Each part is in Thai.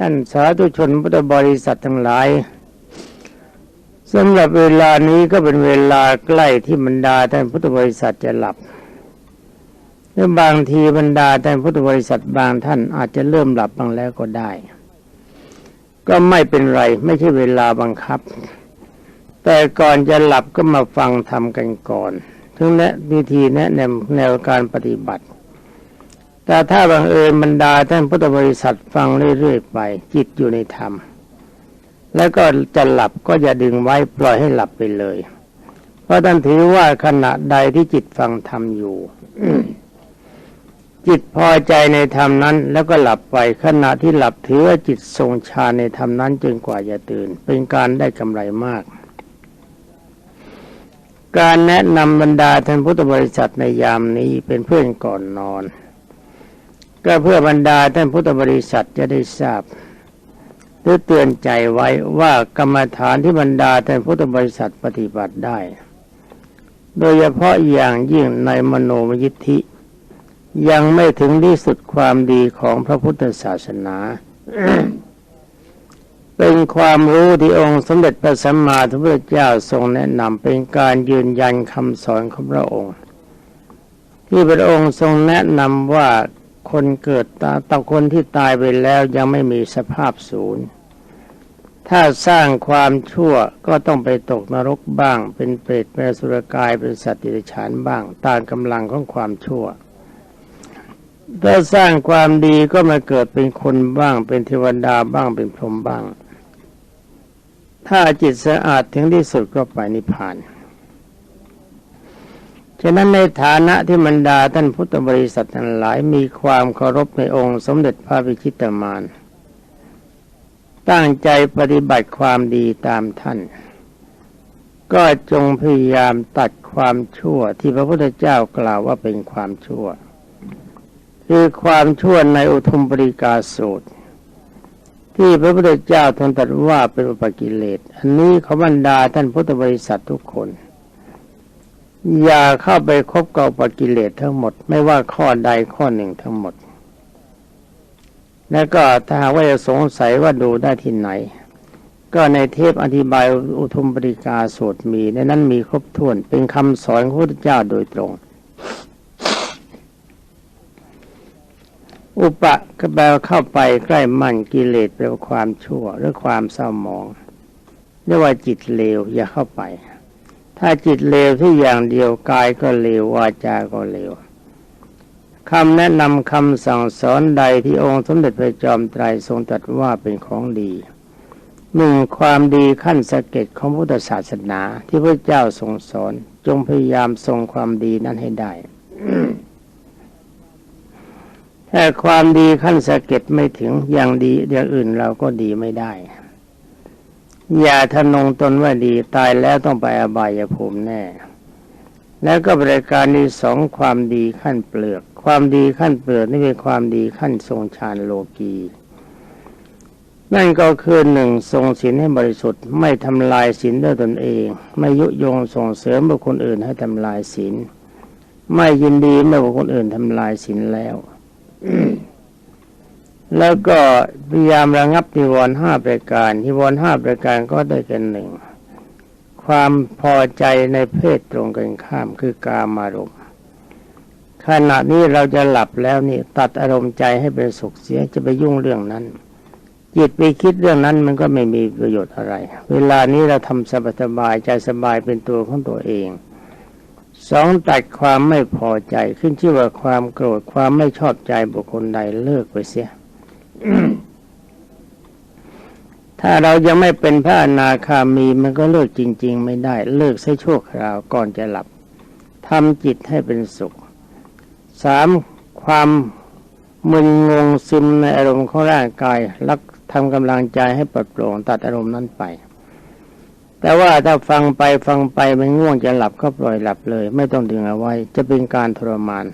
ท่านสาธุชนพุทธบริษัททั้งหลายสำหรับเวลานี้ก็เป็นเวลาใกล้ที่บรรดาท่านพุทธบริษัทจะหลับหรือบางทีบรรดาท่านพุทธบริษัทบางท่านอาจจะเริ่มหลับบางแล้วก็ได้ ก็ไม่เป็นไรไม่ใช่เวลาบังคับ แต่ก่อนจะหลับก็มาฟังทำกันก่อน ถึงแนะวิธีแนะนวแนวการปฏิบัติ แต่ถ้าบังเอิญบรรดาท่านพุทธบริษัทฟังเรื่อยๆไป จิตอยู่ในธรรม แล้วก็จะหลับก็อย่าดึงไว้ปล่อยให้หลับไปเลย เพราะท่านถือว่าขณะใดที่จิตฟังธรรมอยู่จิตพอใจในธรรมนั้น แล้วก็หลับไปขณะที่หลับถือว่าจิตทรงฌานในธรรมนั้นจนกว่าจะตื่น เป็นการได้กำไรมาก การแนะนำบรรดาท่านพุทธบริษัทในยามนี้เป็นเพื่อนก่อนนอน ก็เพื่อบรรดาท่านพุทธบริษัทจะได้ทราบหรือเตือนใจไว้ว่ากรรมฐานที่บรรดาท่านพุทธบริษัทปฏิบัติได้ โดยเฉพาะอย่างยิ่งในมโนมยิทธิ ยังไม่ถึงที่สุดความดีของพระพุทธศาสนาเป็นความรู้ที่องค์สมเด็จพระสัมมาสัมพุทธเจ้าทรงแนะนำเป็นการยืนยันคำสอนของพระองค์ ที่พระองค์ทรงแนะนำว่า คนเกิดตาต่อคนที่ตายไปแล้วยังไม่มีสภาพศูนย์ ถ้าสร้างความชั่วก็ต้องไปตกนรกบ้าง เป็นเปรตเป็นสุรกายเป็นสัตว์ติฉานบ้างตามกำลังของความชั่วถ้าสร้างความดีก็มาเกิดเป็นคนบ้าง เป็นเทวดาบ้างเป็นพรหมบ้าง ถ้าจิตสะอาดถึงที่สุดก็ไปนิพพาน ฉะนั้นในฐานะที่บรรดาท่านพุทธบริษัททั้งหลายมีความเคารพในองค์สมเด็จพระพิชิตมานตั้งใจปฏิบัติความดีตามท่าน ก็จงพยายามตัดความชั่วที่พระพุทธเจ้ากล่าวว่าเป็นความชั่ว คือความชั่วในอุทุมปริกาสูตร ที่พระพุทธเจ้าทรงตรัสว่าเป็นอุปกิเลส อันนี้เขาบรรดาท่านพุทธบริษัททุกคน อย่าเข้าไปคบกับปกิเลสทั้งหมด ไม่ว่าข้อใดข้อหนึ่งทั้งหมด แล้วก็ถ้าหากว่าจะสงสัยว่าดูได้ที่ไหน ก็ในเทปอธิบายอุทุมปริกาสูตรมี ในนั้นมีครบถ้วนเป็นคำสอนของพระพุทธเจ้าโดยตรง อุปะก็แปลเข้าไปใกล้มั่นกิเลสแปลว่าความชั่วหรือความเศร้าหมองเรียกว่าจิตเลวอย่าเข้าไป ถ้าจิตเลวที่อย่างเดียวกายก็เลววาจาก็เลวคำแนะนำคำสั่งสอนใดที่องค์สมเด็จพระจอมไตรทรงตรัสว่าเป็นของดีหนึ่งความดีขั้นสเก็ดของพุทธศาสนาที่พระเจ้าทรงสอนจงพยายามทรงความดีนั้นให้ได้ถ้าความดีขั้นสะเก็ดไม่ถึงอย่างดีอย่างอื่นเราก็ดีไม่ได้ อย่าทะนงตนว่าดีตายแล้วต้องไปอบายภูมิแน่ แล้วก็บริการที่สองความดีขั้นเปลือก ความดีขั้นเปลือกนี่เป็นความดีขั้นทรงฌานโลกีนั่นก็คือหนึ่งทรงศีลให้บริสุทธิ์ ไม่ทำลายศีลด้วยตนเอง ไม่ยุยงส่งเสริมบุคคลอื่นให้ทำลายศีลไม่ยินดีเมื่อบุคคลอื่นทำลายศีลแล้ว แล้วก็พยายามระงับนิวรณ์ห้าประการนิวรณ์ห้าประการก็ได้แกันหนึ่งความพอใจในเพศตรงกันข้ามคือกามารมณ์ขณะนี้เราจะหลับแล้วนี่ตัดอารมณ์ใจให้เป็นสุขเสียจะไปยุ่งเรื่องนั้น จิตไปคิดเรื่องนั้นมันก็ไม่มีประโยชน์อะไร เวลานี้เราทำสบายสบายใจสบายเป็นตัวของตัวเองสองตัดความไม่พอใจขึ้นชื่อว่าความโกรธความไม่ชอบใจบุคคลใดเลิกไปเสีย ถ้าเรายังไม่เป็นพระอนาคามีมันก็เลิกจริง ๆ ไม่ได้ เลิกใช้ชั่วคราวก่อนจะหลับทำจิตให้เป็นสุขสามความมึนงงซึมในอารมณ์ของร่างกายรักทำกำลังใจให้ปลดโปร่งตัดอารมณ์นั้นไป แต่ว่าถ้าฟังไปฟังไปมันง่วงจะหลับก็ปล่อยหลับเลย ไม่ต้องดึงเอาไว้ จะเป็นการทรมาน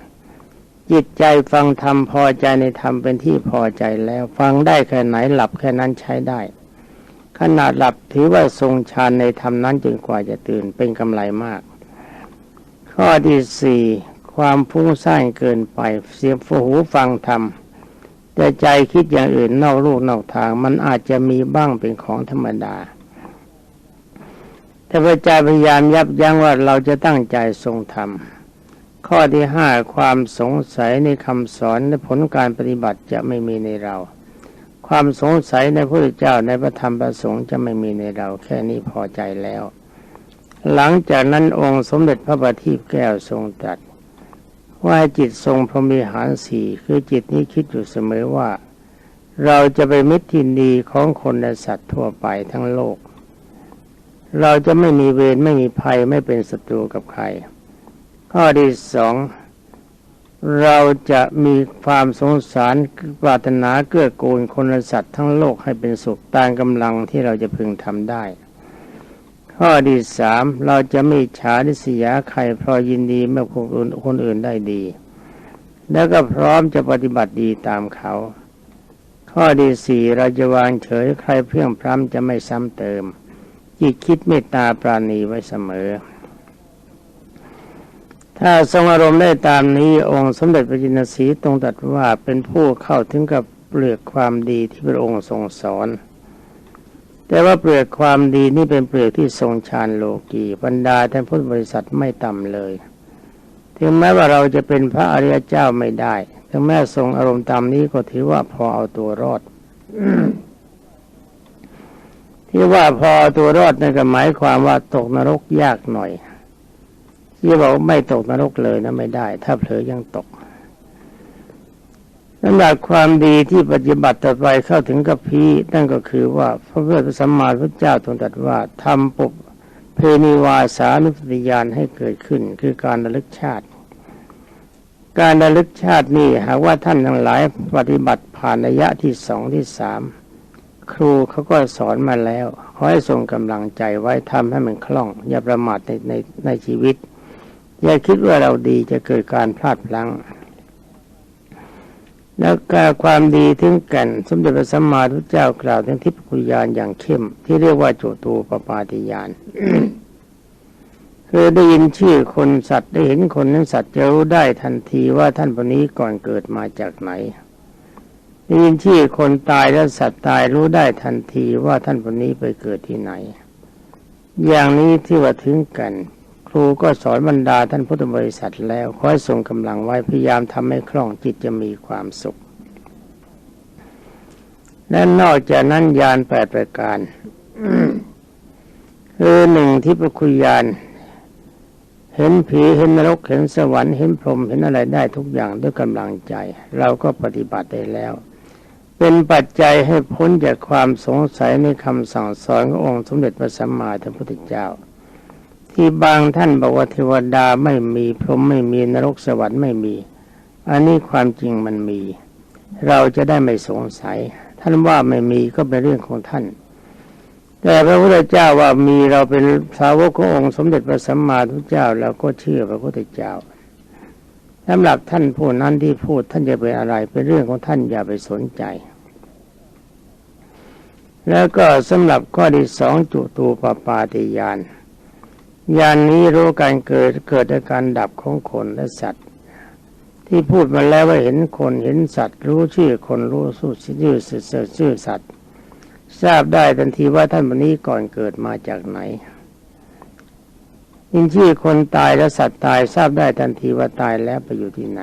จิตใจฟังธรรมพอใจในธรรมเป็นที่พอใจแล้ว ฟังได้แค่ไหนหลับแค่นั้นใช้ได้ ขนาดหลับถือว่าทรงฌานในธรรมนั้นจนกว่าจะตื่นเป็นกำไรมาก ข้อที่สี่ความฟุ้งซ่านเกินไป เสียงหูฟังธรรมแต่ใจคิดอย่างอื่นนอกลูกนอกทาง มันอาจจะมีบ้างเป็นของธรรมดา แต่พระเจ้าพยายามยับยั้งว่าเราจะตั้งใจทรงธรรม ข้อที่ห้าความสงสัยในคำสอนและผลการปฏิบัติจะไม่มีในเรา ความสงสัยในพระเจ้าในพระธรรมประสงค์จะไม่มีในเรา แค่นี้พอใจแล้ว หลังจากนั้นองค์สมเด็จพระบัณฑิตแก้วทรงตรัสว่าจิตทรงพรหมิหารสี่คือจิตนี้คิดอยู่เสมอว่า เราจะไปมิตรทินดีของคนและสัตว์ทั่วไปทั้งโลก เราจะไม่มีเวรไม่มีภัยไม่เป็นศัตรูกับใคร ข้อที่สองเราจะมีความสงสารปรารถนาเกื้อกูลคนและสัตว์ทั้งโลกให้เป็นสุขตามกำลังที่เราจะพึงทำได้ ข้อที่สามเราจะไม่ฉาดิสยาใครเพราะยินดีเมื่อคนอื่นคนอื่นได้ดี แล้วก็พร้อมจะปฏิบัติดีตามเขา ข้อที่สี่เราจะวางเฉยใครเพียงพร้ำจะไม่ซ้ำเติมจิตคิดเมตตาปราณีไว้เสมอ ถ้าทรงอารมณ์ได้ตามนี้องค์สมเด็จพระจินสีตรงตรัสว่าเป็นผู้เข้าถึงกับเปลือกความดีที่พระองค์ทรงสอน แต่ว่าเปลือกความดีนี่เป็นเปลือกที่ทรงชาญโลกีบรรดาท่านพุทธบริษัทไม่ต่ำเลย ถึงแม้ว่าเราจะเป็นพระอริยเจ้าไม่ได้ ถึงแม้ทรงอารมณ์ตามนี้ก็ถือว่าพอเอาตัวรอดที่ว่าพอตัวรอดนั่นก็หมายความว่าตกนรกยากหน่อย ที่บอกไม่ตกนรกเลยนะไม่ได้ ถ้าเผลอยังตกสำหรับความดีที่ปฏิบัติต่อไปเข้าถึงกับพีนั่นก็คือว่าพระพุทธสัมมาสัมพุทธเจ้าทรงตรัสว่าทำปุบเพนิวาสานุสติญาณให้เกิดขึ้น คือการระลึกชาติ การระลึกชาตินี่หากว่าท่านทั้งหลายปฏิบัติผ่านระยะที่สองที่สามครูเขาก็สอนมาแล้วขอให้ทรงกำลังใจไว้ทำให้มันคล่อง อย่าประมาทในในในชีวิต อย่าคิดว่าเราดีจะเกิดการพลาดพลั้ง แล้วการความดีถึงกัน สมเด็จพระสัมมาสัมพุเจ้ากล่าวถึงทิพยานอย่างเข้ม ที่เรียกว่าโจตูปปาติยานคือได้ยินชื่อคนสัตว์ได้เห็นคนนั้นสัตว์จะรู้ได้ทันทีว่าท่านคนนี้ก่อนเกิดมาจากไหนได้ยินชื่อคนตายและสัตว์ตายรู้ได้ทันทีว่าท่านคนนี้ไปเกิดที่ไหน อย่างนี้ที่ว่าถึงกัน รูก็สอนบรรดาท่านพุทธบริษัทแล้วคอยส่งกำลังไว้พยายามทำให้คล่องจิตจะมีความสุข และนอกจากนั้นยานแปดประการคือหนึ่งที่ประคุยานเห็นผีเห็นนรกเห็นสวรรค์เห็นพรหมเห็นอะไรได้ทุกอย่างด้วยกำลังใจ เราก็ปฏิบัติได้แล้ว เป็นปัจจัยให้พ้นจากความสงสัยในคำสั่งสอนขององค์สมเด็จพระสัมมาสัมพุทธเจ้า ที่บางท่านบอกว่าเทวดาไม่มีพรหมไม่มีนรกสวรรค์ไม่มี อันนี้ความจริงมันมี เราจะได้ไม่สงสัย ท่านว่าไม่มีก็เป็นเรื่องของท่าน แต่พระพุทธเจ้าว่ามีเราเป็นสาวกขององค์สมเด็จพระสัมมาสัมพุทธเจ้าเราก็เชื่อพระพุทธเจ้าสำหรับท่านผู้นั้นที่พูดท่านจะเป็นอะไรเป็นเรื่องของท่านอย่าไปสนใจ แล้วก็สำหรับข้อที่สองจุตูปปาติยาน ยานนี้รู้การเกิดเกิดอาการดับของคนและสัตว์ ที่พูดมาแล้วว่าเห็นคนเห็นสัตว์ รู้ชื่อคนรู้สู้ชื่อชื่อสัตว์ ทราบได้ทันทีว่าท่านวันนี้ก่อนเกิดมาจากไหนยินชื่อคนตายและสัตว์ตายทราบได้ทันทีว่าตายแล้วไปอยู่ที่ไหน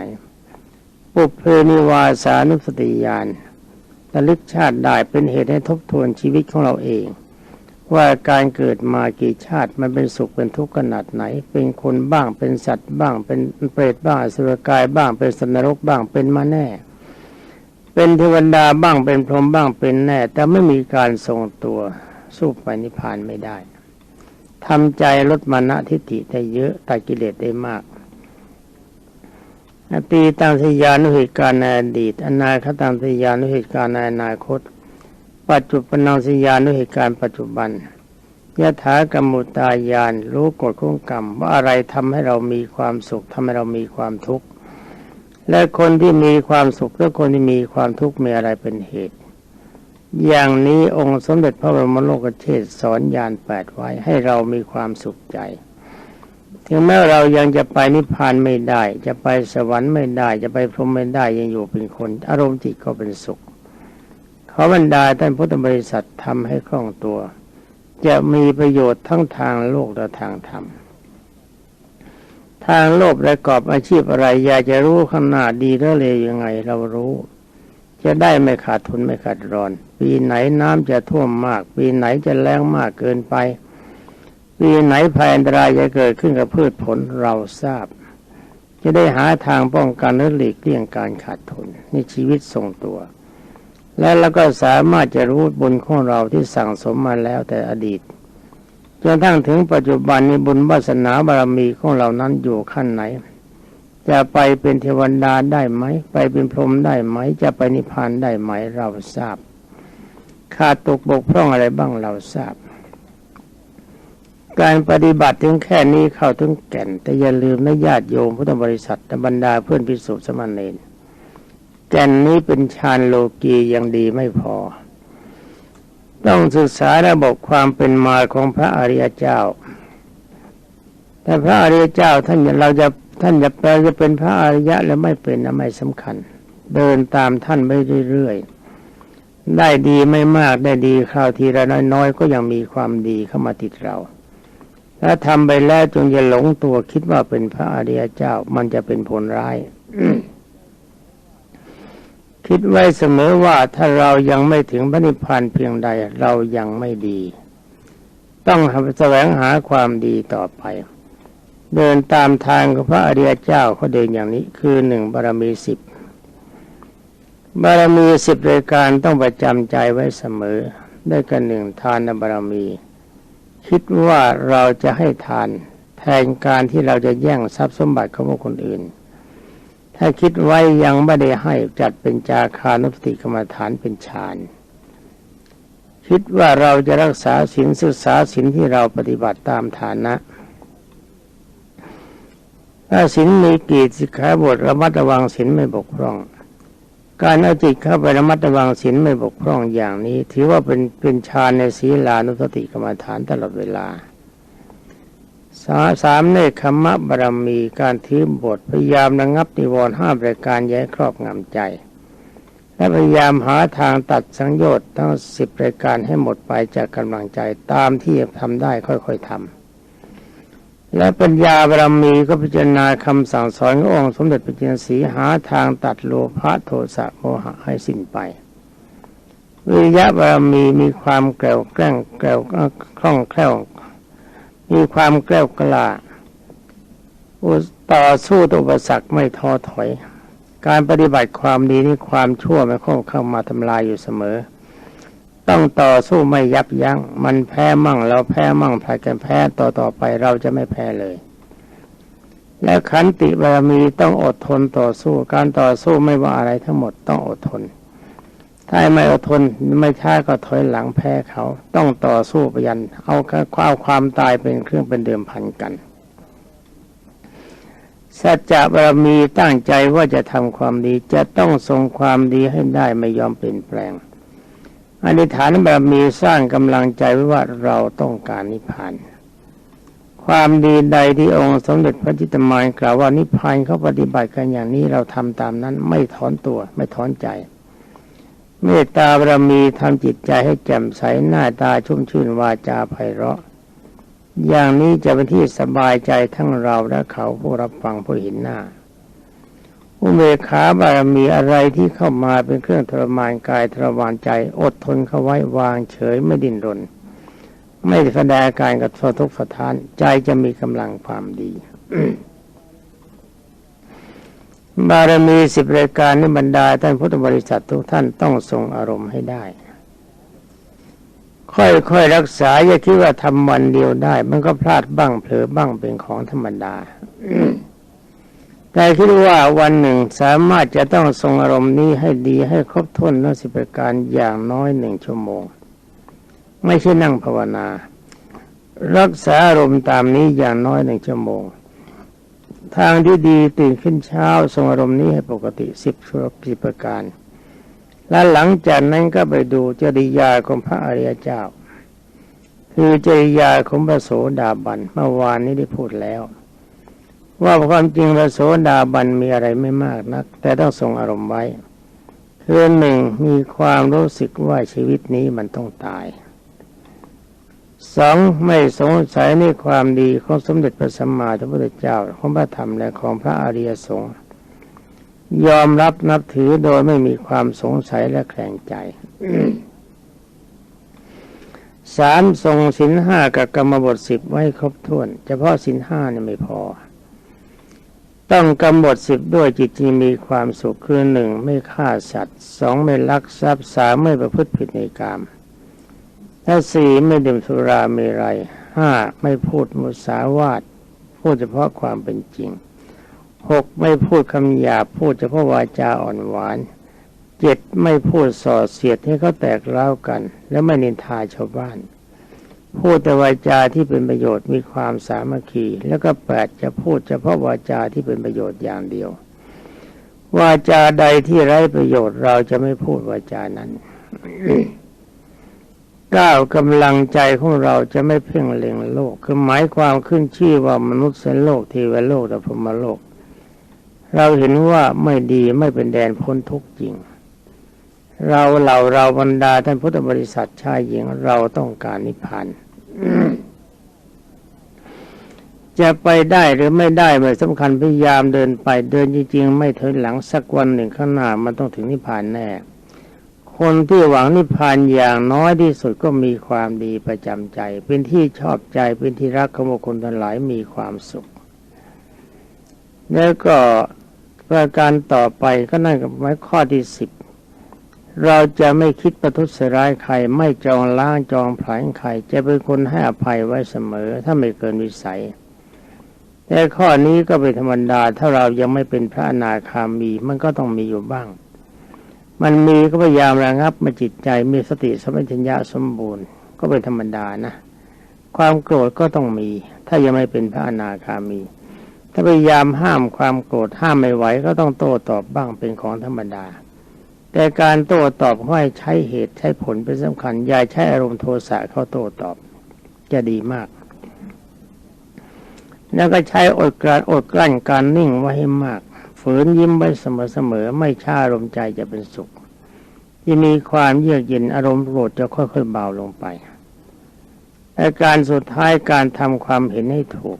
ปุเพนิวาสานุสติญาณระลึกชาติได้เป็นเหตุให้ทบทวนชีวิตของเราเอง ว่าการเกิดมากี่ชาติมันเป็นสุขเป็นทุกข์ขนาดไหน เป็นคนบ้างเป็นสัตว์บ้าง เป็นเปรตบ้างสุรกายบ้างเป็นสันรกบ้างเป็นมาแน่ เป็นเทวดาบ้างเป็นพรหมบ้างเป็นแน่ แต่ไม่มีการทรงตัวสู้ไปนิพพานไม่ได้ทำใจลดมานะทิฏฐิได้เยอะตัดกิเลสได้มากอตีตังสยานุเหตุการในอดีตอนาคตังสยานุเหตุการในอนาคต ปัจจุบันสยานุเหตุการปัจจุบันยะถากรรมุตายานรู้กฎของกรรมว่าอะไรทำให้เรามีความสุขทำให้เรามีความทุกข์และคนที่มีความสุขและคนที่มีความทุกข์มีอะไรเป็นเหตุ อย่างนี้องค์สมเด็จพระบรมโลกเทศสอนยานแปดไว้ให้เรามีความสุขใจ ถึงแม้เรายังจะไปนิพพานไม่ได้ จะไปสวรรค์ไม่ได้ จะไปพรหมไม่ได้ยังอยู่เป็นคน อารมณ์จิตก็เป็นสุข ขอบรรดาท่านพุทธบริษัททำให้คล่องตัว จะมีประโยชน์ทั้งทางโลกและทางธรรม ทางโลกประกอบอาชีพอะไร อยากจะรู้ข้างหน้าดีหรือเลวยังไงเรารู้ จะได้ไม่ขาดทุนไม่ขาดรอน ปีไหนน้ำจะท่วมมาก ปีไหนจะแรงมากเกินไป ปีไหนภัยอันตรายจะเกิดขึ้นกับพืชผลเราทราบ จะได้หาทางป้องกันหรือหลีกเลี่ยงการขาดทุนในชีวิตทรงตัว และเราก็สามารถจะรู้บุญของเราที่สั่งสมมาแล้วแต่อดีตจนทั้งถึงปัจจุบันนี้บุญวาสนาบารมีของเรานั้นอยู่ขั้นไหน จะไปเป็นเทวดาได้ไหม ไปเป็นพรหมได้ไหม จะไปนิพพานได้ไหมเราทราบขาดตกบกพร่องอะไรบ้างเราทราบ การปฏิบัติถึงแค่นี้เข้าถึงแก่น แต่อย่าลืมนะญาติโยมพุทธบริษัทบรรดาเพื่อนพิสุทธิสมณเณร แก่นนี้เป็นฌานโลกียังดีไม่พอ ต้องศึกษาระบบความเป็นมาของพระอริยเจ้า แต่พระอริยเจ้าท่านเราจะท่านจะแปลจะเป็นพระอริยะและไม่เป็นไม่สำคัญ เดินตามท่านไปเรื่อยๆได้ดีไม่มากได้ดีคราวทีละน้อยๆก็ยังมีความดีเข้ามาติดเราถ้าทำไปแล้วจงอย่าหลงตัวคิดว่าเป็นพระอริยเจ้ามันจะเป็นผลร้าย คิดไว้เสมอว่าถ้าเรายังไม่ถึงพระนิพพานเพียงใดเรายังไม่ดี ต้องแสวงหาความดีต่อไป เดินตามทางของพระอริยเจ้าเขาเดินอย่างนี้คือหนึ่งบารมีสิบบารมีสิบรายการต้องประจำใจไว้เสมอ ได้กันหนึ่งทานบารมี คิดว่าเราจะให้ทานแทนการที่เราจะแย่งทรัพย์สมบัติของคนอื่น ถ้าคิดไว้ยังไม่ได้ให้จัดเป็นจาคานุสติกรรมฐานเป็นฌานคิดว่าเราจะรักษาศีลศึกษาศีลที่เราปฏิบัติตามฐานะถ้าศีลมีกีสิกขาบทระมัดระวังศีลไม่บกพร่อง การเอาจิตเข้าไประมัดระวังศีลไม่บกพร่องอย่างนี้ ถือว่าเป็นเป็นฌานในศีลานุสติกรรมฐานตลอดเวลา สาสามเนคขมะบารมีการถือบทพยายามระงับนิวรณ์ห้าประการแย้ครอบงำใจ และพยายามหาทางตัดสังโยชน์ทั้งสิบรายการให้หมดไปจากกำลังใจตามที่ทำได้ค่อยๆทำและปัญญาบารมีก็พิจารณาคำสั่งสอนขององค์สมเด็จพระจินสีหาทางตัดโลภะโทสะโมหะให้สิ้นไปวิริยะบารมีมีความแกล้วแกล้งแกล้วคล่องแคล่ว มีความแกล้วกล้าต่อสู้ตุปสรรคไม่ท้อถอย การปฏิบัติความดีนี่ความชั่วไม่เข้าเข้ามาทำลายอยู่เสมอ ต้องต่อสู้ไม่ยับยัง้ง มันแพ้มั่งเราแพ้มั่งผลัดกันแพ้ต่อต่อไปเราจะไม่แพ้เลย และขันติบารมีต้องอดทนต่อสู้ การต่อสู้ไม่ว่าอะไรทั้งหมดต้องอดทน ถ้าไม่อดทนไม่ช้าก็ถอยหลังแพ้เขา ต้องต่อสู้ไปยัน เอาความความตายเป็นเครื่องเป็นเดิมพันกันสัจจะบารมีตั้งใจว่าจะทำความดีจะต้องทรงความดีให้ได้ไม่ยอมเปลี่ยนแปลงอธิษฐานแบบมีสร้างกำลังใจไว้ว่าเราต้องการนิพพาน ความดีใดที่องค์สมเด็จพระจิตมายกล่าวว่านิพพานเขาปฏิบัติกันอย่างนี้เราทำตามนั้นไม่ถอนตัวไม่ถอนใจ เมตตาบารมีทำจิตใจให้แจ่มใสหน้าตาชุ่มชื่นวาจาไพเราะ อย่างนี้จะเป็นที่สบายใจทั้งเราและเขาผู้รับฟังผู้เห็นหน้าอุเบกขาบารมีอะไรที่เข้ามาเป็นเครื่องทรมานกายทรมานใจ อดทนเข้าไว้วางเฉยไม่ดิ้นรน ไม่แสดงการกับททุกสถานใจจะมีกำลังความดี บารมีสิบรายการนิบรรดาท่านพุทธบริษัททุกท่านต้องทรงอารมณ์ให้ได้ ค่อยๆรักษาอย่าคิดว่าทำวันเดียวได้ มันก็พลาดบ้างเผลอบ้างเป็นของธรรมดาแต่คิดว่าวันหนึ่งสามารถจะต้องทรงอารมณ์นี้ให้ดีให้ครบถ้วนทั้งสิบประการอย่างน้อยหนึ่งชั่วโมง ไม่ใช่นั่งภาวนา รักษาอารมณ์ตามนี้อย่างน้อยหนึ่งชั่วโมง ทางที่ดีตื่นขึ้นเช้าทรงอารมณ์นี้ให้ปกติสิบสิบประการ และหลังจากนั้นก็ไปดูจริยาของพระอริยเจ้า คือจริยาของพระโสดาบันเมื่อวานนี้ได้พูดแล้ว ว่าความจริงพระโสดาบันมีอะไรไม่มากนัก แต่ต้องทรงอารมณ์ไว้คือหนึ่งมีความรู้สึกว่าชีวิตนี้มันต้องตาย สองไม่สงสัยในความดีของสมเด็จพระสัมมาสัมพุทธเจ้าของพระธรรมและของพระอริยสงฆ์ยอมรับนับถือโดยไม่มีความสงสัยและแข่งใจสามทรงสินห้ากับกรรมบทสิบไว้ครบถ้วน เฉพาะสินห้าเนี่ยไม่พอ ต้องกำหนดสิบด้วยจิตที่มีความสุขคือหนึ่งไม่ฆ่าสัตว์สองไม่ลักทรัพย์สามไม่ประพฤติผิดในกาม และสี่ไม่ดื่มสุราเมรัยห้าไม่พูดมุสาวาทพูดเฉพาะความเป็นจริงหกไม่พูดคำหยาบพูดเฉพาะวาจาอ่อนหวานเจ็ดไม่พูดส่อเสียดให้เขาแตกเล้ากัน และไม่นินทาชาวบ้าน พูดแต่วาจาที่เป็นประโยชน์มีความสามัคคี แล้วก็แปดจะพูดเฉพาะวาจาที่เป็นประโยชน์อย่างเดียว วาจาใดที่ไร้ประโยชน์เราจะไม่พูดวาจานั้น ก้าวกำลังใจของเราจะไม่เพ่งเล็งโลก คือหมายความขึ้นชื่อว่ามนุษย์เสนโลกเทวโลกและพรหมโลก เราเห็นว่าไม่ดีไม่เป็นแดนพ้นทุกข์จริง เราเหล่าเราบรรดาท่านพุทธบริษัทชายหญิงเราต้องการนิพพานจะไปได้หรือไม่ได้ไม่สำคัญพยายามเดินไปเดินจริงๆ ไม่ถอยหลังสักวันหนึ่งข้างหน้ามันต้องถึงนิพพานแน่ คนที่หวังนิพพานอย่างน้อยที่สุดก็มีความดีประจำใจ เป็นที่ชอบใจเป็นที่รักของบุคคลทั้งหลายมีความสุข แล้วก็ประการต่อไปก็นั่นกับไม้ข้อที่สิบเราจะไม่คิดประทุษร้ายใครไม่จองล้างจองผลายใครจะเป็นคนให้อภัยไว้เสมอ ถ้าไม่เกินวิสัย แต่ข้อนี้ก็เป็นธรรมดาถ้าเรายังไม่เป็นพระอนาคามีมันก็ต้องมีอยู่บ้าง มันมีก็พยายามระงับมาจิตใจมีสติสมัชัญญะสมบูรณ์ก็เป็นธรรมดานะ ความโกรธก็ต้องมี ถ้ายังไม่เป็นพระอนาคามี ถ้าพยายามห้ามความโกรธห้ามไม่ไหวก็ต้องโต้ตอบบ้างเป็นของธรรมดา แต่การโต้ตอบให้ใช้เหตุใช้ผลเป็นสำคัญอย่าใช้อารมณ์โทสะเข้าโต้ตอบ จะดีมาก แล้วก็ใช้อดกลั้นอดกลั้นการนิ่งไว้ให้มาก ฝืนยิ้มไว้เสมอๆไม่ช้าอารมณ์ใจจะเป็นสุขที่มีความเยือกเย็นอารมณ์โกรธจะค่อยๆเบาลงไปและการสุดท้ายการทำความเห็นให้ถูก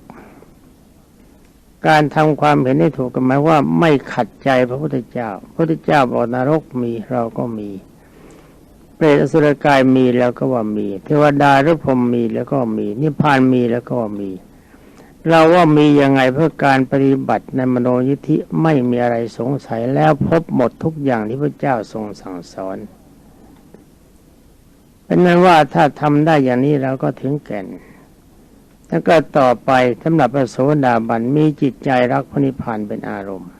การทำความเห็นให้ถูกก็หมายว่าไม่ขัดใจพระพุทธเจ้า พระพุทธเจ้าบอกนรกมีเราก็มี เปรตอสุรกายมีแล้วก็ว่ามี เทวดาหรือพรหมมีแล้วก็มี นิพพานมีแล้วก็มี เราว่ามียังไงเพื่อการปฏิบัติในมโนยิธิไม่มีอะไรสงสัยแล้วพบหมดทุกอย่างที่พระเจ้าทรงสั่งสอนเป็นนั้นว่าถ้าทำได้อย่างนี้เราก็ถึงแก่นแล้วก็ต่อไปสำหรับพระโสดาบันมีจิตใจรักพระนิพพานเป็นอารมณ์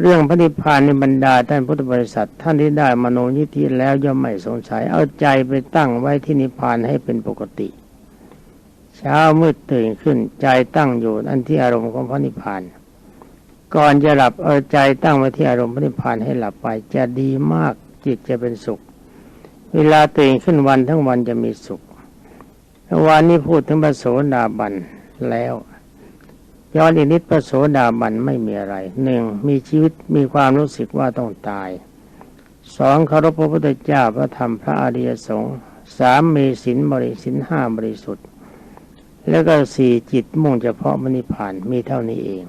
เรื่องพระนิพพานในบรรดาท่านพุทธบริษัทท่านที่ได้มโนยิธิแล้วย่อมไม่สงสัยเอาใจไปตั้งไว้ที่นิพพานให้เป็นปกติ เช้ามืดตื่นขึ้นใจตั้งอยู่อันที่อารมณ์ของพระนิพพาน ก่อนจะหลับเอาใจตั้งไว้ที่อารมณ์พระนิพพานให้หลับไปจะดีมากจิตจะเป็นสุข เวลาตื่นขึ้นวันทั้งวันจะมีสุขวันนี้พูดถึงพระโสดาบันแล้วย้อนอีกนิดพระโสดาบันไม่มีอะไรหนึ่งมีชีวิตมีความรู้สึกว่าต้องตายสองเคารพพระพุทธเจ้าพระธรรมพระอริยสงฆ์สามมีศีลบริสินห้าบริสุทธิ แล้วก็สี่จิตมุ่งเฉพาะมรรคผานมีเท่านี้เอง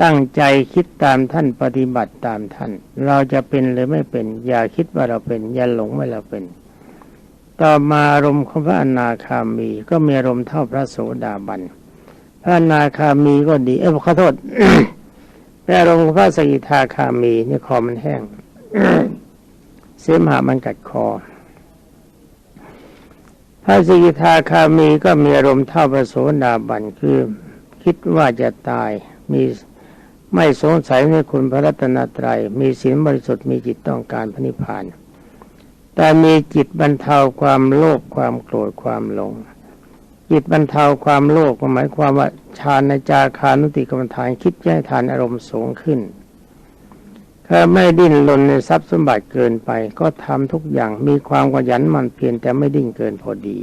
ตั้งใจคิดตามท่านปฏิบัติตามท่าน เราจะเป็นหรือไม่เป็น อย่าคิดว่าเราเป็น อย่าหลงว่าเราเป็น ต่อมาอารมณ์ของพระอนาคามีก็มีอารมณ์เท่าพระโสดาบันพระอนาคามีก็ดี เอ้ยขอโทษแต่อารมณ์ของพระสกิทาคามีนี่คอมันแห้ง เสมหะมันกัดคอ พระสกิทาคามีก็มีอารมณ์เท่าพระโสดาบันคือคิดว่าจะตายมีไม่สงสัยในคุณพระรัตนตรัย มีศีลบริสุทธิ์มีจิตต้องการพระนิพพาน แต่มีจิตบรรเทาความโลภความโกรธความหลง จิตบรรเทาความโลภหมายความว่าฌานในจาคานุติกรรมฐานคิดแย่ทานอารมณ์สูงขึ้น ถ้าไม่ดิ้นรนในทรัพย์สมบัติเกินไป ก็ทำทุกอย่างมีความขยันมันเพียรแต่ไม่ดิ้นเกินพอดี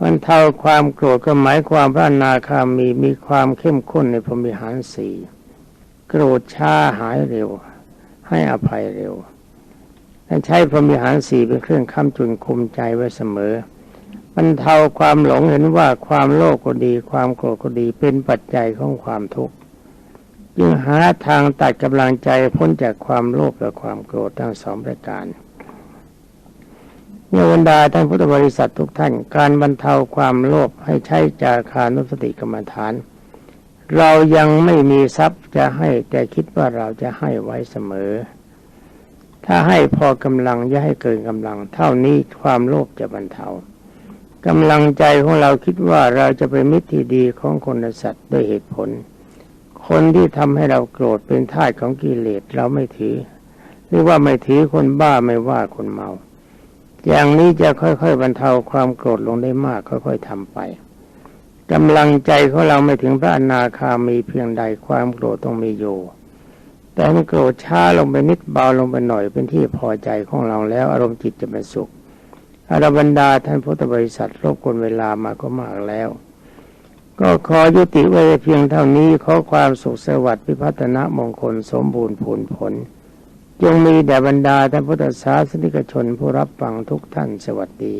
บรรเท่าความโกรธก็หมายความพระนาคามีมีความเข้มข้นในพรหมิหารสีโกรธช้าหายเร็ว ให้อภัยเร็วและใช้พรหมิหารสีเป็นเครื่องค้ำจุนคุมใจไว้เสมอบรรเท่าความหลงเห็นว่าความโลภก็ดี ความโกรธก็ดีเป็นปัจจัยของความทุกข์ จึงหาทางตัดกำลังใจพ้นจากความโลภและความโกรธทั้งสองประการเนี่ยบรรดาท่านพุทธบริษัททุกท่านการบรรเทาความโลภให้ใช้จาคานุสติกรรมฐาน เรายังไม่มีทรัพย์จะให้แต่คิดว่าเราจะให้ไว้เสมอ ถ้าให้พอกำลังอย่าให้เกินกำลัง เท่านี้ความโลภจะบรรเทากำลังใจของเราคิดว่าเราจะเป็นมิตรที่ดีของคนสัตว์ด้วยเหตุผล คนที่ทำให้เราโกรธเป็นท่าสของกิเลสเราไม่ถือหรือว่าไม่ถือคนบ้าไม่ว่าคนเมา อย่างนี้จะค่อยๆบรรเทาความโกรธลงได้มากค่อยๆทำไปกำลังใจของเราไม่ถึงพระอนาคามีเพียงใดความโกรธต้องมีอยู่แต่มันโกรธช้าลงไปนิดเบาลงไปหน่อยเป็นที่พอใจของเราแล้วอารมณ์จิตจะเป็นสุขอรบรรดาท่านพุทธบริษัทรบกวนเวลามาก็มากแล้ว ก็ขอยุติไว้เพียงเท่านี้ขอความสุขสวัสดิ์พิพัฒนมงคลสมบูรณ์ผลผล จงมีแด่บรรดาท่านพุทธศาสนิกชนผู้รับฟังทุกท่านสวัสดี